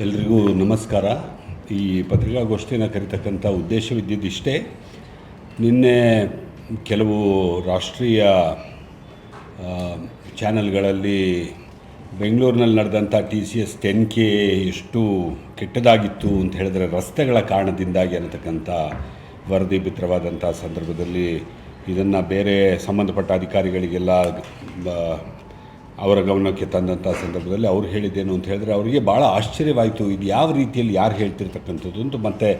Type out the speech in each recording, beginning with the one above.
ಎಲ್ರಿಗೂ ನಮಸ್ಕಾರ. ಈ ಪತ್ರಿಕಾಗೋಷ್ಠಿಯನ್ನು ಕರಿತಕ್ಕಂಥ ಉದ್ದೇಶವಿದ್ದಿದ್ದಿಷ್ಟೇ ನಿನ್ನೆ ಕೆಲವು ರಾಷ್ಟ್ರೀಯ ಚಾನೆಲ್ಗಳಲ್ಲಿ ಬೆಂಗಳೂರಿನಲ್ಲಿ ನಡೆದಂಥ T C S ten K ಎಷ್ಟು ಕೆಟ್ಟದಾಗಿತ್ತು ಅಂತ ಹೇಳಿದ್ರೆ ರಸ್ತೆಗಳ ಕಾರಣದಿಂದಾಗಿ ಅನ್ನತಕ್ಕಂಥ ವರದಿ ಬಿತ್ತರವಾದಂಥ ಸಂದರ್ಭದಲ್ಲಿ ಇದನ್ನು ಬೇರೆ ಸಂಬಂಧಪಟ್ಟ ಅಧಿಕಾರಿಗಳಿಗೆಲ್ಲ ಅವರ ಗಮನಕ್ಕೆ ತಂದಂಥ ಸಂದರ್ಭದಲ್ಲಿ ಅವ್ರು ಹೇಳಿದ್ದೇನು ಅಂತ ಹೇಳಿದ್ರೆ ಅವರಿಗೆ ಭಾಳ ಆಶ್ಚರ್ಯವಾಯಿತು, ಇದು ಯಾವ ರೀತಿಯಲ್ಲಿ ಯಾರು ಹೇಳ್ತಿರ್ತಕ್ಕಂಥದ್ದು ಅಂತ. ಮತ್ತು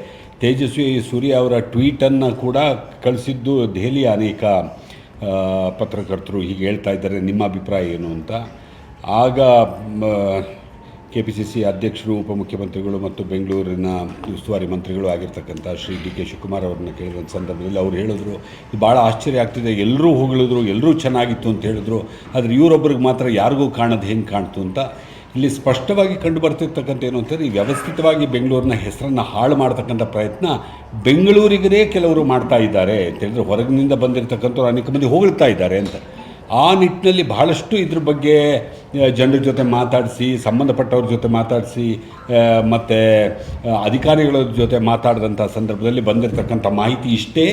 ತೇಜಸ್ವಿ ಸೂರ್ಯ ಅವರ ಟ್ವೀಟನ್ನು ಕೂಡ ಕಳಿಸಿದ್ದು ದೆಹಲಿಯ ಅನೇಕ ಪತ್ರಕರ್ತರು ಹೀಗೆ ಹೇಳ್ತಾ ಇದ್ದಾರೆ, ನಿಮ್ಮ ಅಭಿಪ್ರಾಯ ಏನು ಅಂತ. ಆಗ ಕೆ ಪಿ ಸಿ ಸಿ ಅಧ್ಯಕ್ಷರು, ಉಪಮುಖ್ಯಮಂತ್ರಿಗಳು ಮತ್ತು ಬೆಂಗಳೂರಿನ ಉಸ್ತುವಾರಿ ಮಂತ್ರಿಗಳು ಆಗಿರ್ತಕ್ಕಂಥ ಶ್ರೀ ಡಿ ಕೆ ಶಿವಕುಮಾರ್ ಅವ್ರನ್ನ ಕೇಳಿದಂಥ ಸಂದರ್ಭದಲ್ಲಿ ಅವ್ರು ಹೇಳಿದ್ರು, ಇದು ಭಾಳ ಆಶ್ಚರ್ಯ ಆಗ್ತಿದೆ, ಎಲ್ಲರೂ ಹೊಗಳಿದ್ರು, ಎಲ್ಲರೂ ಚೆನ್ನಾಗಿತ್ತು ಅಂತ ಹೇಳಿದ್ರು, ಆದರೆ ಇವರೊಬ್ಬರಿಗೆ ಮಾತ್ರ ಯಾರಿಗೂ ಕಾಣೋದು ಹೆಂಗೆ ಕಾಣ್ತು ಅಂತ ಇಲ್ಲಿ ಸ್ಪಷ್ಟವಾಗಿ ಕಂಡು ಬರ್ತಿರ್ತಕ್ಕಂಥ ಏನು ಅಂತಂದರೆ, ಈ ವ್ಯವಸ್ಥಿತವಾಗಿ ಬೆಂಗಳೂರಿನ ಹೆಸರನ್ನು ಹಾಳು ಮಾಡ್ತಕ್ಕಂಥ ಪ್ರಯತ್ನ ಬೆಂಗಳೂರಿಗರೇ ಕೆಲವರು ಮಾಡ್ತಾ ಇದ್ದಾರೆ ಅಂತ ಹೇಳಿದ್ರೆ, ಹೊರಗಿನಿಂದ ಬಂದಿರತಕ್ಕಂಥವ್ರು ಅನೇಕ ಮಂದಿ ಹೊಗಳ್ತಾ ಇದ್ದಾರೆ ಅಂತ. ಆ ನಿಟ್ಟಿನಲ್ಲಿ ಬಹಳಷ್ಟು ಇದ್ರ ಬಗ್ಗೆ ಜನರ ಜೊತೆ ಮಾತಾಡಿಸಿ, ಸಂಬಂಧಪಟ್ಟವ್ರ ಜೊತೆ ಮಾತಾಡಿಸಿ ಮತ್ತು ಅಧಿಕಾರಿಗಳ ಜೊತೆ ಮಾತಾಡಿದಂಥ ಸಂದರ್ಭದಲ್ಲಿ ಬಂದಿರತಕ್ಕಂಥ ಮಾಹಿತಿ ಇಷ್ಟೇ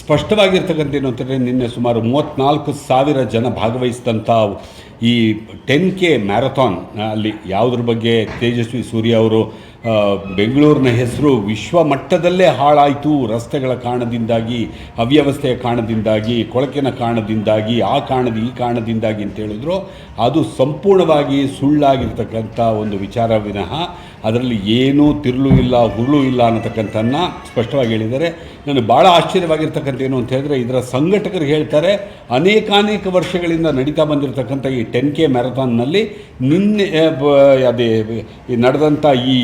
ಸ್ಪಷ್ಟವಾಗಿರ್ತಕ್ಕಂಥ ಏನು ಅಂತಂದರೆ ನಿನ್ನೆ ಸುಮಾರು ಮೂವತ್ತ್ನಾಲ್ಕು ಸಾವಿರ ಜನ ಭಾಗವಹಿಸಿದಂಥ ಈ ಟೆನ್ ಕೆ ಮ್ಯಾರಥಾನ್, ಅಲ್ಲಿ ಯಾವುದ್ರ ಬಗ್ಗೆ ತೇಜಸ್ವಿ ಸೂರ್ಯ ಅವರು ಬೆಂಗಳೂರಿನ ಹೆಸರು ವಿಶ್ವ ಮಟ್ಟದಲ್ಲೇ ಹಾಳಾಯಿತು. ರಸ್ತೆಗಳ ಕಾರಣದಿಂದಾಗಿ, ಅವ್ಯವಸ್ಥೆಯ ಕಾರಣದಿಂದಾಗಿ, ಕೊಳಕಿನ ಕಾರಣದಿಂದಾಗಿ, ಆ ಕಾರಣದ ಈ ಕಾರಣದಿಂದಾಗಿ ಅಂತ ಹೇಳಿದ್ರು. ಅದು ಸಂಪೂರ್ಣವಾಗಿ ಸುಳ್ಳಾಗಿರ್ತಕ್ಕಂಥ ಒಂದು ವಿಚಾರ ವಿನಃ ಅದರಲ್ಲಿ ಏನೂ ತಿರುಳು ಇಲ್ಲ, ಹುರುಳು ಇಲ್ಲ ಅನ್ನತಕ್ಕಂಥನ್ನ ಸ್ಪಷ್ಟವಾಗಿ ಹೇಳಿದ್ದಾರೆ. ನನಗೆ ಭಾಳ ಆಶ್ಚರ್ಯವಾಗಿರ್ತಕ್ಕಂಥ ಏನು ಅಂತ ಹೇಳಿದ್ರೆ, ಇದರ ಸಂಘಟಕರು ಹೇಳ್ತಾರೆ, ಅನೇಕಾನೇಕ ವರ್ಷಗಳಿಂದ ನಡೀತಾ ಬಂದಿರತಕ್ಕಂಥ ಈ ಟೆನ್ ಕೆ ಮ್ಯಾರಥಾನ್ನಲ್ಲಿ ನಿನ್ನೆ ಅದೇ ನಡೆದಂಥ ಈ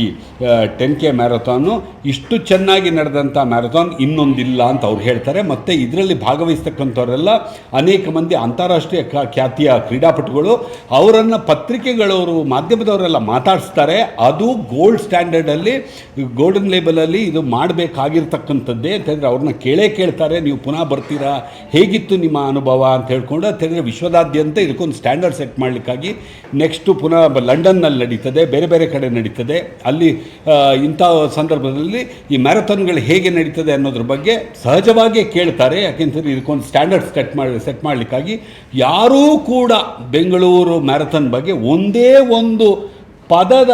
ಟೆನ್ ಕೆ ಮ್ಯಾರಥಾನು ಇಷ್ಟು ಚೆನ್ನಾಗಿ ನಡೆದಂಥ ಮ್ಯಾರಥಾನ್ ಇನ್ನೊಂದಿಲ್ಲ ಅಂತ ಅವ್ರು ಹೇಳ್ತಾರೆ. ಮತ್ತು ಇದರಲ್ಲಿ ಭಾಗವಹಿಸ್ತಕ್ಕಂಥವರೆಲ್ಲ ಅನೇಕ ಮಂದಿ ಅಂತಾರಾಷ್ಟ್ರೀಯ ಖ್ಯಾತಿಯ ಕ್ರೀಡಾಪಟುಗಳು, ಅವರನ್ನು ಪತ್ರಿಕೆಗಳವರು, ಮಾಧ್ಯಮದವರೆಲ್ಲ ಮಾತಾಡಿಸ್ತಾರೆ. ಅದು ಗೋಲ್ಡ್ ಸ್ಟ್ಯಾಂಡರ್ಡಲ್ಲಿ ಗೋಲ್ಡನ್ ಲೇಬಲಲ್ಲಿ ಇದು ಮಾಡಬೇಕಾಗಿರ್ತಕ್ಕಂಥದ್ದೇ ಅಂತಂದರೆ ಅವ್ರನ್ನ ಕೇಳೇ ಕೇಳ್ತಾರೆ, ನೀವು ಪುನಃ ಬರ್ತೀರಾ, ಹೇಗಿತ್ತು ನಿಮ್ಮ ಅನುಭವ ಅಂತ ಹೇಳ್ಕೊಂಡು ಅಂತಂದರೆ ವಿಶ್ವದಾದ್ಯಂತ ಇದಕ್ಕೊಂದು ಸ್ಟ್ಯಾಂಡರ್ಡ್ ಸೆಟ್ ಮಾಡಲಿಕ್ಕಾಗಿ ನೆಕ್ಸ್ಟು ಪುನಃ ಲಂಡನ್ನಲ್ಲಿ ನಡೀತದೆ, ಬೇರೆ ಬೇರೆ ಕಡೆ ನಡೀತದೆ. ಅಲ್ಲಿ ಇಂಥ ಸಂದರ್ಭದಲ್ಲಿ ಈ ಮ್ಯಾರಥಾನ್ಗಳು ಹೇಗೆ ನಡೀತದೆ ಅನ್ನೋದ್ರ ಬಗ್ಗೆ ಸಹಜವಾಗಿಯೇ ಕೇಳ್ತಾರೆ, ಯಾಕೆಂತಂದರೆ ಇದಕ್ಕೊಂದು ಸ್ಟ್ಯಾಂಡರ್ಡ್ ಸೆಟ್ ಮಾಡಿ ಸೆಟ್ ಮಾಡಲಿಕ್ಕಾಗಿ ಯಾರೂ ಕೂಡ ಬೆಂಗಳೂರು ಮ್ಯಾರಥಾನ್ ಬಗ್ಗೆ ಒಂದೇ ಒಂದು ಪದದ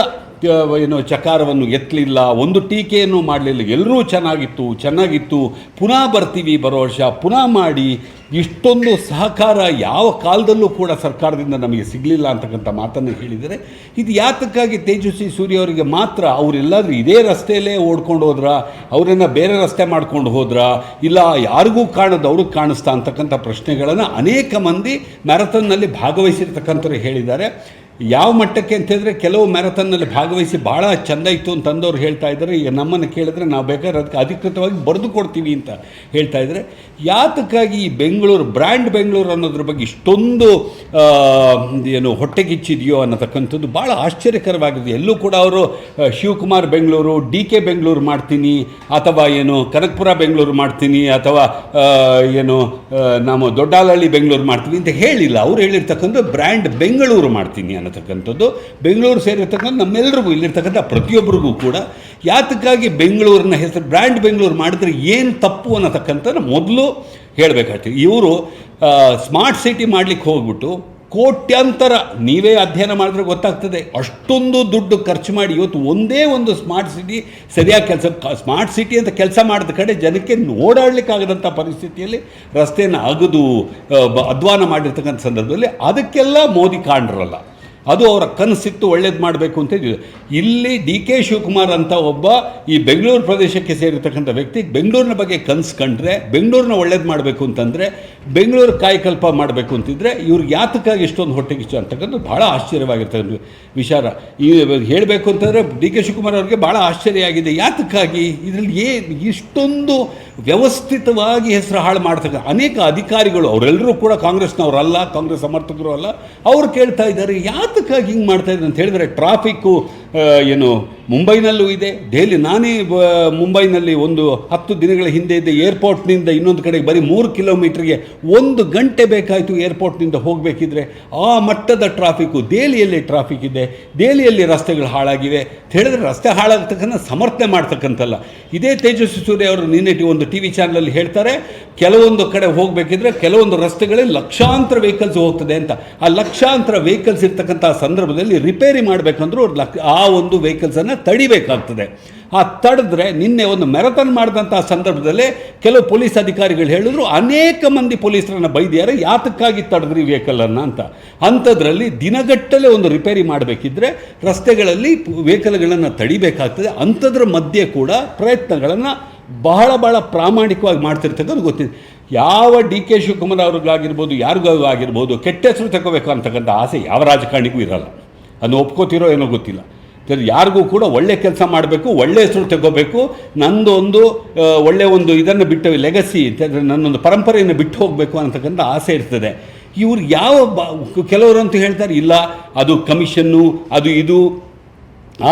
ಏನು ಚಕಾರವನ್ನು ಎತ್ತಲಿಲ್ಲ, ಒಂದು ಟೀಕೆಯನ್ನು ಮಾಡಲಿಲ್ಲ, ಎಲ್ಲರೂ ಚೆನ್ನಾಗಿತ್ತು ಚೆನ್ನಾಗಿತ್ತು. ಪುನಃ ಬರ್ತೀವಿ ಬರೋ ವರ್ಷ, ಪುನಃ ಮಾಡಿ. ಇಷ್ಟೊಂದು ಸಹಕಾರ ಯಾವ ಕಾಲದಲ್ಲೂ ಕೂಡ ಸರ್ಕಾರದಿಂದ ನಮಗೆ ಸಿಗಲಿಲ್ಲ ಅಂತಕ್ಕಂಥ ಮಾತನ್ನು ಹೇಳಿದರೆ, ಇದು ಯಾತಕ್ಕಾಗಿ ತೇಜಸ್ವಿ ಸೂರ್ಯ ಅವರಿಗೆ ಮಾತ್ರ ಅವರೆಲ್ಲಾದರೂ ಇದೇ ರಸ್ತೆಯಲ್ಲೇ ಓಡ್ಕೊಂಡು ಹೋದ್ರ? ಅವರನ್ನು ಬೇರೆ ರಸ್ತೆ ಮಾಡ್ಕೊಂಡು ಹೋದ್ರ? ಇಲ್ಲ ಯಾರಿಗೂ ಕಾಣದು ಅವ್ರಿಗೆ ಕಾಣಿಸ್ತಾ ಅಂತಕ್ಕಂಥ ಪ್ರಶ್ನೆಗಳನ್ನು ಅನೇಕ ಮಂದಿ ಮ್ಯಾರಥಾನ್ನಲ್ಲಿ ಭಾಗವಹಿಸಿರ್ತಕ್ಕಂಥವ್ರು ಹೇಳಿದ್ದಾರೆ. ಯಾವ ಮಟ್ಟಕ್ಕೆ ಅಂತ ಹೇಳಿದ್ರೆ ಕೆಲವು ಮ್ಯಾರಥಾನ್ನಲ್ಲಿ ಭಾಗವಹಿಸಿ ಭಾಳ ಚೆಂದ ಇತ್ತು ಅಂತ ಅಂದವ್ರು ಹೇಳ್ತಾ ಇದ್ದಾರೆ. ಈಗ ನಮ್ಮನ್ನು ಕೇಳಿದ್ರೆ ನಾವು ಬೇಕಾದ್ರೆ ಅದಕ್ಕೆ ಅಧಿಕೃತವಾಗಿ ಬರೆದು ಕೊಡ್ತೀವಿ ಅಂತ ಹೇಳ್ತಾ ಇದ್ದಾರೆ. ಯಾತಕ್ಕಾಗಿ ಈ ಬೆಂಗಳೂರು, ಬ್ರ್ಯಾಂಡ್ ಬೆಂಗಳೂರು ಅನ್ನೋದ್ರ ಬಗ್ಗೆ ಇಷ್ಟೊಂದು ಏನು ಹೊಟ್ಟೆಗಿಚ್ಚಿದೆಯೋ ಅನ್ನತಕ್ಕಂಥದ್ದು ಭಾಳ ಆಶ್ಚರ್ಯಕರವಾಗಿದೆ ಎಲ್ಲೂ ಕೂಡ ಅವರು ಶಿವಕುಮಾರ್ ಬೆಂಗಳೂರು ಡಿ ಕೆ ಬೆಂಗಳೂರು ಮಾಡ್ತೀನಿ, ಅಥವಾ ಏನು ಕನಕಪುರ ಬೆಂಗಳೂರು ಮಾಡ್ತೀನಿ, ಅಥವಾ ಏನು ನಾವು ದೊಡ್ಡಾಲಹಳ್ಳಿ ಬೆಂಗಳೂರು ಮಾಡ್ತೀನಿ ಅಂತ ಹೇಳಿಲ್ಲ. ಅವ್ರು ಹೇಳಿರ್ತಕ್ಕಂಥ ಬ್ರ್ಯಾಂಡ್ ಬೆಂಗಳೂರು ಮಾಡ್ತೀನಿ ಅನ್ನತಕ್ಕಂಥದ್ದು. ಬೆಂಗಳೂರು ಸೇರಿರ್ತಕ್ಕಂಥ ನಮ್ಮೆಲ್ಲರಿಗೂ ಇಲ್ಲಿರ್ತಕ್ಕಂಥ ಪ್ರತಿಯೊಬ್ಬರಿಗೂ ಕೂಡ ಯಾತಕ್ಕಾಗಿ ಬೆಂಗಳೂರಿನ ಹೆಸರು, ಬ್ರ್ಯಾಂಡ್ ಬೆಂಗಳೂರು ಮಾಡಿದ್ರೆ ಏನು ತಪ್ಪು ಅನ್ನತಕ್ಕಂಥದ್ದು ಮೊದಲು ಹೇಳಬೇಕಾಗ್ತದೆ. ಇವರು ಸ್ಮಾರ್ಟ್ ಸಿಟಿ ಮಾಡಲಿಕ್ಕೆ ಹೋಗ್ಬಿಟ್ಟು ಕೋಟ್ಯಾಂತರ ನೀವೇ ಅಧ್ಯಯನ ಮಾಡಿದ್ರೆ ಗೊತ್ತಾಗ್ತದೆ. ಅಷ್ಟೊಂದು ದುಡ್ಡು ಖರ್ಚು ಮಾಡಿ ಇವತ್ತು ಒಂದೇ ಒಂದು ಸ್ಮಾರ್ಟ್ ಸಿಟಿ ಸರಿಯಾಗಿ ಕೆಲಸ ಸ್ಮಾರ್ಟ್ ಸಿಟಿ ಅಂತ ಕೆಲಸ ಮಾಡಿದ ಕಡೆ ಜನಕ್ಕೆ ಓಡಾಡಲಿಕ್ಕಾಗದಂಥ ಪರಿಸ್ಥಿತಿಯಲ್ಲಿ ರಸ್ತೆಯನ್ನು ಅಗದು ಅಧ್ವಾನ ಮಾಡಿರ್ತಕ್ಕಂಥ ಸಂದರ್ಭದಲ್ಲಿ ಅದಕ್ಕೆಲ್ಲ ಮೋದಿ ಕಾಣ್ರಲ್ಲ. ಅದು ಅವರ ಕನಸಿತ್ತು ಒಳ್ಳೇದು ಮಾಡಬೇಕು ಅಂತ. ಇಲ್ಲಿ ಡಿ ಕೆ ಶಿವಕುಮಾರ್ ಅಂತ ಒಬ್ಬ ಈ ಬೆಂಗಳೂರು ಪ್ರದೇಶಕ್ಕೆ ಸೇರಿರ್ತಕ್ಕಂಥ ವ್ಯಕ್ತಿ, ಬೆಂಗಳೂರಿನ ಬಗ್ಗೆ ಕನಸು ಕಂಡ್ರೆ ಬೆಂಗಳೂರನ್ನ ಒಳ್ಳೇದು ಮಾಡಬೇಕು ಅಂತಂದರೆ, ಬೆಂಗಳೂರು ಕಾಯಕಲ್ಪ ಮಾಡಬೇಕು ಅಂತಿದ್ರೆ, ಇವ್ರಿಗೆ ಯಾತಕ್ಕಾಗಿ ಇಷ್ಟೊಂದು ಹೊಟ್ಟೆಗಿಚ್ಚು ಅಂತಕ್ಕಂಥದ್ದು ಭಾಳ ಆಶ್ಚರ್ಯವಾಗಿರ್ತಕ್ಕಂಥ ವಿಚಾರ. ಈ ಹೇಳಬೇಕು ಅಂತಂದರೆ ಡಿ ಕೆ ಶಿವಕುಮಾರ್ ಅವ್ರಿಗೆ ಭಾಳ ಆಶ್ಚರ್ಯ ಆಗಿದೆ. ಯಾತಕ್ಕಾಗಿ? ಇದರಲ್ಲಿ ಏನು? ಇಷ್ಟೊಂದು ವ್ಯವಸ್ಥಿತವಾಗಿ ಹೆಸರು ಹಾಳು ಮಾಡ್ತಕ್ಕ ಅನೇಕ ಅಧಿಕಾರಿಗಳು, ಅವರೆಲ್ಲರೂ ಕೂಡ ಕಾಂಗ್ರೆಸ್ನವರಲ್ಲ, ಕಾಂಗ್ರೆಸ್ ಸಮರ್ಥಕರು ಅಲ್ಲ, ಅವ್ರು ಕೇಳ್ತಾ ಇದ್ದಾರೆ, ಯಾತಕ್ಕಾಗಿ ಹಿಂಗೆ ಮಾಡ್ತಾ ಇದ್ದಾರೆ ಅಂತ ಹೇಳಿದ್ರೆ ಟ್ರಾಫಿಕ್ಕು ಏನು, ಮುಂಬೈನಲ್ಲೂ ಇದೆ. ದೆಹಲಿ, ನಾನೇ ಮುಂಬೈನಲ್ಲಿ ಒಂದು ಹತ್ತು ದಿನಗಳ ಹಿಂದೆ ಇದ್ದ. ಏರ್ಪೋರ್ಟ್ನಿಂದ ಇನ್ನೊಂದು ಕಡೆಗೆ ಬರೀ ಮೂರು ಕಿಲೋಮೀಟ್ರಿಗೆ ಒಂದು ಗಂಟೆ ಬೇಕಾಯಿತು ಏರ್ಪೋರ್ಟ್ನಿಂದ ಹೋಗಬೇಕಿದ್ರೆ. ಆ ಮಟ್ಟದ ಟ್ರಾಫಿಕ್ಕು ದೆಹಲಿಯಲ್ಲಿ ಟ್ರಾಫಿಕ್ ಇದೆ. ದೆಹಲಿಯಲ್ಲಿ ರಸ್ತೆಗಳು ಹಾಳಾಗಿವೆ. ಅಂತ ಹೇಳಿದ್ರೆ ರಸ್ತೆ ಹಾಳಾಗ್ತಕ್ಕಂಥ ಸಮರ್ಥನೆ ಮಾಡ್ತಕ್ಕಂಥಲ್ಲ. ಇದೇ ತೇಜಸ್ವಿ ಸೂರ್ಯ ಅವರು ನಿನ್ನೆ ಒಂದು ಟಿ ವಿ ಚಾನಲಲ್ಲಿ ಹೇಳ್ತಾರೆ, ಕೆಲವೊಂದು ಕಡೆ ಹೋಗಬೇಕಿದ್ರೆ ಕೆಲವೊಂದು ರಸ್ತೆಗಳಲ್ಲಿ ಲಕ್ಷಾಂತರ ವೆಹಿಕಲ್ಸ್ ಹೋಗ್ತದೆ ಅಂತ. ಆ ಲಕ್ಷಾಂತರ ವೆಹಿಕಲ್ಸ್ ಇರ್ತಕ್ಕಂಥ ಸಂದರ್ಭದಲ್ಲಿ ರಿಪೇರಿ ಮಾಡಬೇಕಂದ್ರೂ ಲಕ್ ಆ ಒಂದು ವೆಹಿಕಲ್ಸನ್ನು ತಡಿಬೇಕಾಗ್ತದೆ. ಆ ತಡೆದ್ರೆ ನಿನ್ನೆ ಒಂದು ಮ್ಯಾರಥಾನ್ ಮಾಡಿದಂಥ ಸಂದರ್ಭದಲ್ಲೇ ಕೆಲವು ಪೊಲೀಸ್ ಅಧಿಕಾರಿಗಳು ಹೇಳಿದ್ರು, ಅನೇಕ ಮಂದಿ ಪೊಲೀಸರನ್ನು ಬೈದಿದ್ದಾರೆ, ಯಾತಕ್ಕಾಗಿ ತಡೆದ್ರಿ ವೆಹಿಕಲನ್ನು ಅಂತ. ಅಂಥದ್ರಲ್ಲಿ ದಿನಗಟ್ಟಲೆ ಒಂದು ರಿಪೇರಿ ಮಾಡಬೇಕಿದ್ರೆ ರಸ್ತೆಗಳಲ್ಲಿ ವೆಹಿಕಲ್ಗಳನ್ನು ತಡಿಬೇಕಾಗ್ತದೆ. ಅಂಥದ್ರ ಮಧ್ಯೆ ಕೂಡ ಪ್ರಯತ್ನಗಳನ್ನು ಬಹಳ ಬಹಳ ಪ್ರಾಮಾಣಿಕವಾಗಿ ಮಾಡ್ತಿರ್ತಕ್ಕಂಥ ಗೊತ್ತಿದೆ. ಯಾವ ಡಿ ಕೆ ಶಿವಕುಮಾರ್ ಅವ್ರಿಗಾಗಿರ್ಬೋದು, ಯಾರಿಗೂ ಆಗಿರ್ಬೋದು, ಕೆಟ್ಟ ಹೆಸರು ತಗೋಬೇಕು ಅಂತಕ್ಕಂಥ ಆಸೆ ಯಾವ ರಾಜಕಾರಣಿಗೂ ಇರಲ್ಲ. ಅದನ್ನು ಒಪ್ಕೋತಿರೋ ಏನೋ ಗೊತ್ತಿಲ್ಲ. ಯಾರಿಗೂ ಕೂಡ ಒಳ್ಳೆ ಕೆಲಸ ಮಾಡಬೇಕು, ಒಳ್ಳೆ ಹೆಸರು ತಗೋಬೇಕು. ನಂದೊಂದು ಒಳ್ಳೆಯ ಒಳ್ಳೆ ಒಂದು ಇದನ್ನು ಬಿಟ್ಟು ಲೆಗಸಿ ನನ್ನೊಂದು ಪರಂಪರೆಯನ್ನು ಬಿಟ್ಟು ಹೋಗಬೇಕು ಅಂತಕ್ಕಂಥ ಆಸೆ ಇರ್ತದೆ. ಇವ್ರು ಯಾವ ಬ ಅಂತ ಹೇಳ್ತಾರೆ, ಇಲ್ಲ, ಅದು ಕಮಿಷನ್ನು, ಅದು ಇದು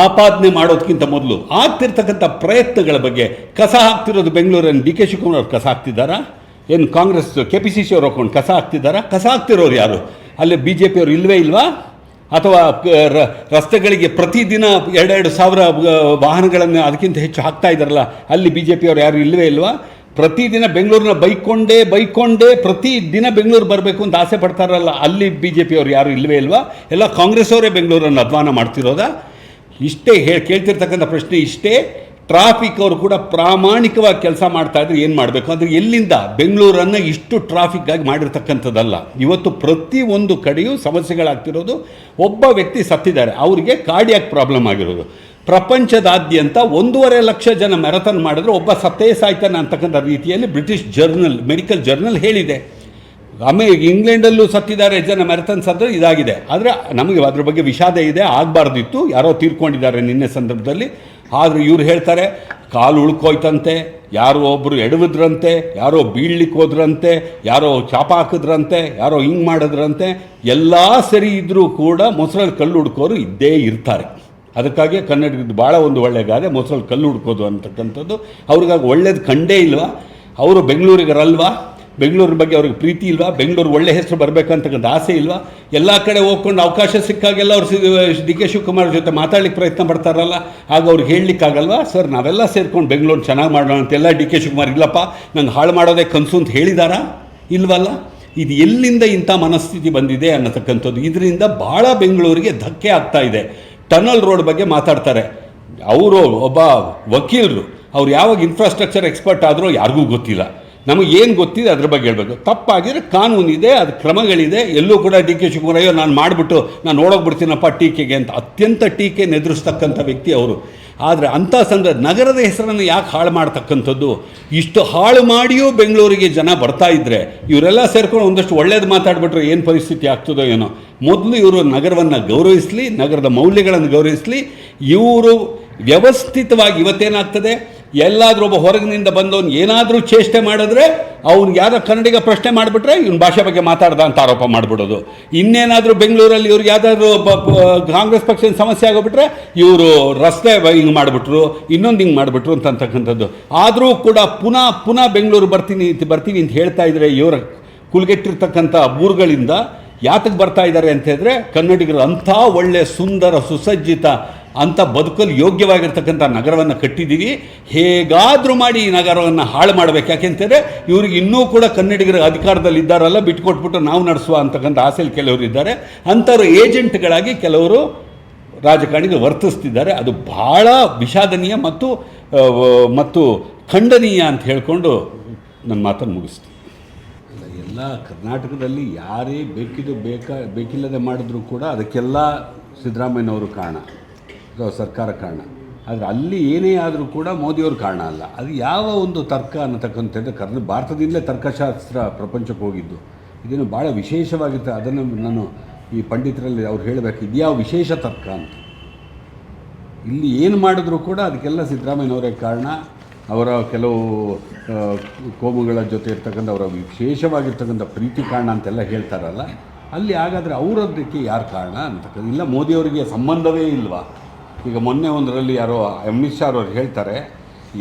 ಆಪಾದನೆ ಮಾಡೋದಕ್ಕಿಂತ ಮೊದಲು. ಆಗ್ತಿರ್ತಕ್ಕಂಥ ಪ್ರಯತ್ನಗಳ ಬಗ್ಗೆ ಕಸ ಹಾಕ್ತಿರೋದು ಬೆಂಗಳೂರಲ್ಲಿ ಡಿ ಕೆ ಶಿವಕುಮಾರ್ ಅವ್ರು ಕಸ ಹಾಕ್ತಿದ್ದಾರಾ? ಏನು Congress, K P C C ಅವ್ರು ಹಾಕೊಂಡು ಕಸ ಹಾಕ್ತಿದ್ದಾರಾ? ಕಸ ಹಾಕ್ತಿರೋರು ಯಾರು? ಅಲ್ಲಿ ಬಿ ಜೆ ಪಿಯವರು ಇಲ್ವೇ ಇಲ್ವಾ? ಅಥವಾ ರಸ್ತೆಗಳಿಗೆ ಪ್ರತಿದಿನ ಎರಡೆರಡು ಸಾವಿರ ವಾಹನಗಳನ್ನು ಅದಕ್ಕಿಂತ ಹೆಚ್ಚು ಹಾಕ್ತಾ ಇದ್ದಾರಲ್ಲ, ಅಲ್ಲಿ ಬಿ ಜೆ ಪಿಯವರು ಯಾರು ಇಲ್ಲವೇ ಇಲ್ವಾ? ಪ್ರತಿದಿನ ಬೆಂಗಳೂರನ್ನ ಬೈಕೊಂಡೇ ಬೈಕೊಂಡೇ ಪ್ರತಿ ದಿನ ಬೆಂಗಳೂರು ಬರಬೇಕು ಅಂತ ಆಸೆ ಪಡ್ತಾರಲ್ಲ, ಅಲ್ಲಿ ಬಿ ಜೆ ಪಿಯವರು ಯಾರು ಇಲ್ಲವೇ ಇಲ್ವಾ? ಎಲ್ಲ ಕಾಂಗ್ರೆಸ್ ಅವರೇ ಬೆಂಗಳೂರನ್ನು ಅಧ್ವಾನ ಮಾಡ್ತಿರೋದಾ? ಇಷ್ಟೇ ಹೇಳಿ ಕೇಳ್ತಿರ್ತಕ್ಕಂಥ ಪ್ರಶ್ನೆ ಇಷ್ಟೇ. ಟ್ರಾಫಿಕ್ ಅವರು ಕೂಡ ಪ್ರಾಮಾಣಿಕವಾಗಿ ಕೆಲಸ ಮಾಡ್ತಾ ಇದ್ರೆ, ಏನು ಮಾಡಬೇಕು? ಅಂದರೆ ಎಲ್ಲಿಂದ? ಬೆಂಗಳೂರನ್ನು ಇಷ್ಟು ಟ್ರಾಫಿಕ್ ಆಗಿ ಮಾಡಿರ್ತಕ್ಕಂಥದ್ದಲ್ಲ. ಇವತ್ತು ಪ್ರತಿ ಒಂದು ಕಡೆಯೂ ಸಮಸ್ಯೆಗಳಾಗ್ತಿರೋದು ಒಬ್ಬ ವ್ಯಕ್ತಿ ಸತ್ತಿದ್ದಾರೆ. ಅವರಿಗೆ ಕಾರ್ಡಿಯಾಕ್ ಪ್ರಾಬ್ಲಮ್ ಆಗಿರೋದು. ಪ್ರಪಂಚದಾದ್ಯಂತ ಒಂದೂವರೆ ಲಕ್ಷ ಜನ ಮ್ಯಾರಥಾನ್ ಮಾಡಿದ್ರೆ ಒಬ್ಬ ಸತ್ತೇ ಸಾಯ್ತಾನೆ ಅಂತಕ್ಕಂಥ ರೀತಿಯಲ್ಲಿ ಬ್ರಿಟಿಷ್ ಜರ್ನಲ್ ಮೆಡಿಕಲ್ ಜರ್ನಲ್ ಹೇಳಿದೆ. ಆಮೇಲೆ ಇಂಗ್ಲೆಂಡಲ್ಲೂ ಸತ್ತಿದ್ದಾರೆ ಜನ ಮ್ಯಾರಥಾನ್ ಸತ್ತು ಇದಾಗಿದೆ. ಆದರೆ ನಮಗೆ ಅದ್ರ ಬಗ್ಗೆ ವಿಷಾದ ಇದೆ, ಆಗಬಾರ್ದಿತ್ತು. ಯಾರೋ ತೀರ್ಕೊಂಡಿದ್ದಾರೆ ನಿನ್ನೆ ಸಂದರ್ಭದಲ್ಲಿ. ಆದರೆ ಇವ್ರು ಹೇಳ್ತಾರೆ, ಕಾಲು ಉಳ್ಕೋಯ್ತಂತೆ, ಯಾರೋ ಒಬ್ಬರು ಎಡವಿದ್ರಂತೆ, ಯಾರೋ ಬೀಳ್ಲಿಕ್ಕೆ ಹೋದ್ರಂತೆ, ಯಾರೋ ಚಾಪ ಹಾಕಿದ್ರಂತೆ, ಯಾರೋ ಹಿಂಗೆ ಮಾಡಿದ್ರಂತೆ, ಎಲ್ಲ ಸರಿ ಇದ್ದರೂ ಕೂಡ ಮೊಸರಲ್ಲಿ ಕಲ್ಲು ಹುಡ್ಕೋರು ಇದ್ದೇ ಇರ್ತಾರೆ. ಅದಕ್ಕಾಗಿ ಕನ್ನಡಿಗದ್ದು ಭಾಳ ಒಂದು ಒಳ್ಳೆ ಗಾದೆ, ಮೊಸರಲ್ಲಿ ಕಲ್ಲು ಹುಡ್ಕೋದು ಅಂತಕ್ಕಂಥದ್ದು. ಅವ್ರಿಗಾಗಿ ಒಳ್ಳೇದು ಕಂಡೇ ಇಲ್ವಾ? ಅವರು ಬೆಂಗಳೂರಿಗರಲ್ವಾ? ಬೆಂಗಳೂರು ಬಗ್ಗೆ ಅವ್ರಿಗೆ ಪ್ರೀತಿ ಇಲ್ವಾ? ಬೆಂಗಳೂರು ಒಳ್ಳೆ ಹೆಸರು ಬರಬೇಕಂತಕ್ಕಂಥ ಆಸೆ ಇಲ್ವಾ? ಎಲ್ಲ ಕಡೆ ಹೋಗ್ಕೊಂಡು ಅವಕಾಶ ಸಿಕ್ಕಾಗೆಲ್ಲ ಅವ್ರು ಡಿ ಕೆ ಶಿವಕುಮಾರ್ ಜೊತೆ ಮಾತಾಡ್ಲಿಕ್ಕೆ ಪ್ರಯತ್ನ ಪಡ್ತಾರಲ್ಲ ಆಗ ಅವ್ರಿಗೆ ಹೇಳಲಿಕ್ಕಾಗಲ್ವಾ? ಸರ್, ನಾವೆಲ್ಲ ಸೇರ್ಕೊಂಡು ಬೆಂಗಳೂರು ಚೆನ್ನಾಗಿ ಮಾಡೋಣ ಅಂತೆಲ್ಲ ಡಿ ಕೆ ಶಿವಕುಮಾರ್, ಇಲ್ಲಪ್ಪ, ನಂಗೆ ಹಾಳು ಮಾಡೋದೇ ಕನಸು ಅಂತ ಹೇಳಿದಾರಾ? ಇಲ್ವಲ್ಲ? ಇದು ಎಲ್ಲಿಂದ ಇಂಥ ಮನಸ್ಥಿತಿ ಬಂದಿದೆ ಅನ್ನತಕ್ಕಂಥದ್ದು. ಇದರಿಂದ ಭಾಳ ಬೆಂಗಳೂರಿಗೆ ಧಕ್ಕೆ ಆಗ್ತಾ ಇದೆ. ಟನಲ್ ರೋಡ್ ಬಗ್ಗೆ ಮಾತಾಡ್ತಾರೆ. ಅವರು ಒಬ್ಬ ವಕೀಲರು. ಅವ್ರು ಯಾವಾಗ ಇನ್ಫ್ರಾಸ್ಟ್ರಕ್ಚರ್ ಎಕ್ಸ್ಪರ್ಟ್ ಆದರೂ ಯಾರಿಗೂ ಗೊತ್ತಿಲ್ಲ. ನಮಗೆ ಏನು ಗೊತ್ತಿದೆ ಅದ್ರ ಬಗ್ಗೆ ಹೇಳಬೇಕು. ತಪ್ಪಾಗಿದ್ರೆ ಕಾನೂನಿದೆ, ಅದು ಕ್ರಮಗಳಿದೆ, ಎಲ್ಲೂ ಕೂಡ ಡಿ ಕೆ ಶಿವಕುಮಾರ್ ಅಯ್ಯೋ ನಾನು ಮಾಡಿಬಿಟ್ಟು ನಾನು ನೋಡೋಗ್ಬಿಡ್ತೀನಪ್ಪ ಟೀಕೆಗೆ ಅಂತ. ಅತ್ಯಂತ ಟೀಕೆ ಎದುರಿಸ್ತಕ್ಕಂಥ ವ್ಯಕ್ತಿ ಅವರು. ಆದರೆ ಅಂಥ ಸಂದರ್ಭ ನಗರದ ಹೆಸರನ್ನು ಯಾಕೆ ಹಾಳು ಮಾಡ್ತಕ್ಕಂಥದ್ದು? ಇಷ್ಟು ಹಾಳು ಮಾಡಿಯೂ ಬೆಂಗಳೂರಿಗೆ ಜನ ಬರ್ತಾ ಇದ್ದರೆ ಇವರೆಲ್ಲ ಸೇರ್ಕೊಂಡು ಒಂದಷ್ಟು ಒಳ್ಳೇದು ಮಾತಾಡಿಬಿಟ್ರೆ ಏನು ಪರಿಸ್ಥಿತಿ ಆಗ್ತದೋ ಏನೋ. ಮೊದಲು ಇವರು ನಗರವನ್ನು ಗೌರವಿಸಲಿ, ನಗರದ ಮೌಲ್ಯಗಳನ್ನು ಗೌರವಿಸಲಿ, ಇವರು ವ್ಯವಸ್ಥಿತವಾಗಿ ಇವತ್ತೇನಾಗ್ತದೆ? ಎಲ್ಲಾದರೂ ಒಬ್ಬ ಹೊರಗಿನಿಂದ ಬಂದವನು ಏನಾದರೂ ಚೇಷ್ಟೆ ಮಾಡಿದ್ರೆ ಅವ್ನಿಗೆ ಯಾರೋ ಕನ್ನಡಿಗ ಪ್ರಶ್ನೆ ಮಾಡಿಬಿಟ್ರೆ ಇವ್ನ ಭಾಷೆ ಬಗ್ಗೆ ಮಾತಾಡ್ದ ಅಂತ ಆರೋಪ ಮಾಡಿಬಿಡೋದು. ಇನ್ನೇನಾದರೂ ಬೆಂಗಳೂರಲ್ಲಿ ಇವ್ರಿಗೆ ಯಾವುದಾದ್ರೂ ಕಾಂಗ್ರೆಸ್ ಪಕ್ಷದ ಸಮಸ್ಯೆ ಆಗೋಬಿಟ್ರೆ ಇವರು ರಸ್ತೆ ಹಿಂಗೆ ಮಾಡಿಬಿಟ್ರು, ಇನ್ನೊಂದು ಹಿಂಗೆ ಮಾಡಿಬಿಟ್ರು ಅಂತ ಅಂತಕ್ಕಂಥದ್ದು. ಆದರೂ ಕೂಡ ಪುನಃ ಪುನಃ ಬೆಂಗಳೂರು ಬರ್ತೀನಿ ಬರ್ತೀನಿ ಅಂತ ಹೇಳ್ತಾ ಇದ್ರೆ ಇವರ ಕುಲ್ಗೆಟ್ಟಿರ್ತಕ್ಕಂಥ ಊರುಗಳಿಂದ ಯಾತಕ್ಕೆ ಬರ್ತಾ ಇದ್ದಾರೆ ಅಂತ ಹೇಳಿದ್ರೆ ಕನ್ನಡಿಗರು ಅಂಥ ಒಳ್ಳೆಯ ಸುಂದರ, ಸುಸಜ್ಜಿತ ಅಂಥ ಬದುಕಲು ಯೋಗ್ಯವಾಗಿರ್ತಕ್ಕಂಥ ನಗರವನ್ನು ಕಟ್ಟಿದ್ದೀವಿ. ಹೇಗಾದರೂ ಮಾಡಿ ಈ ನಗರವನ್ನು ಹಾಳು ಮಾಡಬೇಕು. ಯಾಕೆಂತಂದರೆ ಇವ್ರಿಗೆ ಇನ್ನೂ ಕೂಡ ಕನ್ನಡಿಗರ ಅಧಿಕಾರದಲ್ಲಿ ಇದ್ದಾರಲ್ಲ, ಬಿಟ್ಕೊಟ್ಬಿಟ್ಟು ನಾವು ನಡೆಸುವ ಅಂತಕ್ಕಂಥ ಆಸೆಯಲ್ಲಿ ಕೆಲವರು ಇದ್ದಾರೆ. ಅಂಥವ್ರು ಏಜೆಂಟ್ಗಳಾಗಿ ಕೆಲವರು ರಾಜಕಾರಣಿಗೆ ವರ್ತಿಸ್ತಿದ್ದಾರೆ. ಅದು ಭಾಳ ವಿಷಾದನೀಯ ಮತ್ತು ಮತ್ತು ಖಂಡನೀಯ ಅಂತ ಹೇಳಿಕೊಂಡು ನನ್ನ ಮಾತನ್ನು ಮುಗಿಸ್ತೀನಿ. ಎಲ್ಲ ಕರ್ನಾಟಕದಲ್ಲಿ ಯಾರೇ ಬೇಕಿದ್ದು ಬೇಕಾ, ಬೇಕಿಲ್ಲದೆ ಮಾಡಿದ್ರು ಕೂಡ ಅದಕ್ಕೆಲ್ಲ ಸಿದ್ದರಾಮಯ್ಯನವರು ಕಾರಣ. ಸರ್ಕಾರ ಕಾರಣ. ಆದರೆ ಅಲ್ಲಿ ಏನೇ ಆದರೂ ಕೂಡ ಮೋದಿಯವ್ರ ಕಾರಣ ಅಲ್ಲ. ಅದು ಯಾವ ಒಂದು ತರ್ಕ ಅನ್ನತಕ್ಕಂಥದ್ದು ಕರ್ನ ಭಾರತದಿಂದಲೇ ತರ್ಕಶಾಸ್ತ್ರ ಪ್ರಪಂಚಕ್ಕೆ ಹೋಗಿದ್ದು. ಇದೇನು ಭಾಳ ವಿಶೇಷವಾಗಿತ್ತು. ಅದನ್ನು ನಾನು ಈ ಪಂಡಿತರಲ್ಲಿ ಅವ್ರು ಹೇಳಬೇಕು ಇದ್ಯಾವ ವಿಶೇಷ ತರ್ಕ ಅಂತ? ಇಲ್ಲಿ ಏನು ಮಾಡಿದ್ರು ಕೂಡ ಅದಕ್ಕೆಲ್ಲ ಸಿದ್ದರಾಮಯ್ಯನವರೇ ಕಾರಣ. ಅವರ ಕೆಲವು ಕೋಮುಗಳ ಜೊತೆ ಇರ್ತಕ್ಕಂಥ, ಅವರ ವಿಶೇಷವಾಗಿರ್ತಕ್ಕಂಥ ಪ್ರೀತಿ ಕಾರಣ ಅಂತೆಲ್ಲ ಹೇಳ್ತಾರಲ್ಲ. ಅಲ್ಲಿ ಹಾಗಾದರೆ ಅವರದಕ್ಕೆ ಯಾರು ಕಾರಣ ಅಂತಕ್ಕಂಥ ಇಲ್ಲ ಮೋದಿಯವರಿಗೆ ಸಂಬಂಧವೇ ಇಲ್ವಾ? ಈಗ ಮೊನ್ನೆ ಒಂದರಲ್ಲಿ ಯಾರೋ ಅಮಿತ್ ಶಾ ಅವ್ರು ಹೇಳ್ತಾರೆ,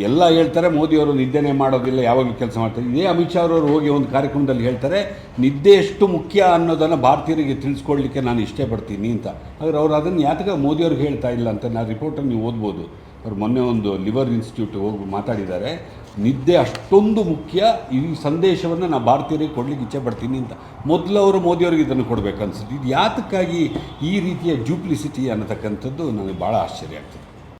ಎಲ್ಲ ಹೇಳ್ತಾರೆ, ಮೋದಿಯವರು ನಿದ್ದೆನೇ ಮಾಡೋದಿಲ್ಲ, ಯಾವಾಗಲೂ ಕೆಲಸ ಮಾಡ್ತಾರೆ. ಇದೇ ಅಮಿತ್ ಶಾ ಅವರು ಹೋಗಿ ಒಂದು ಕಾರ್ಯಕ್ರಮದಲ್ಲಿ ಹೇಳ್ತಾರೆ, ನಿದ್ದೆ ಎಷ್ಟು ಮುಖ್ಯ ಅನ್ನೋದನ್ನು ಭಾರತೀಯರಿಗೆ ತಿಳಿಸ್ಕೊಡ್ಲಿಕ್ಕೆ ನಾನು ಇಷ್ಟಪಡ್ತೀನಿ ಅಂತ. ಆದರೆ ಅವ್ರು ಅದನ್ನು ಯಾತಕ ಮೋದಿಯವ್ರಿಗೆ ಹೇಳ್ತಾ ಇಲ್ಲ ಅಂತ ನಾನು ರಿಪೋರ್ಟನ್ನು ನೀವು ಓದ್ಬೋದು. ಅವ್ರು ಮೊನ್ನೆ ಒಂದು ಲಿವರ್ ಇನ್ಸ್ಟಿಟ್ಯೂಟ್ ಹೋಗಿ ಮಾತಾಡಿದ್ದಾರೆ. ನಿದ್ದೆ ಅಷ್ಟೊಂದು ಮುಖ್ಯ. ಈ ಸಂದೇಶವನ್ನು ನಾನು ಭಾರತೀಯರಿಗೆ ಕೊಡಲಿಕ್ಕೆ ಇಚ್ಛೆ ಪಡ್ತೀನಿ ಅಂತ. ಮೊದಲು ಅವರು ಮೋದಿಯವ್ರಿಗೆ ಇದನ್ನು ಕೊಡಬೇಕನ್ಸುತ್ತೆ ಇದು ಯಾತಕ್ಕಾಗಿ ಈ ರೀತಿಯ ಜೂಪ್ಲಿಸಿಟಿ ಅನ್ನತಕ್ಕಂಥದ್ದು ನನಗೆ ಭಾಳ ಆಶ್ಚರ್ಯ ಆಗ್ತದೆ.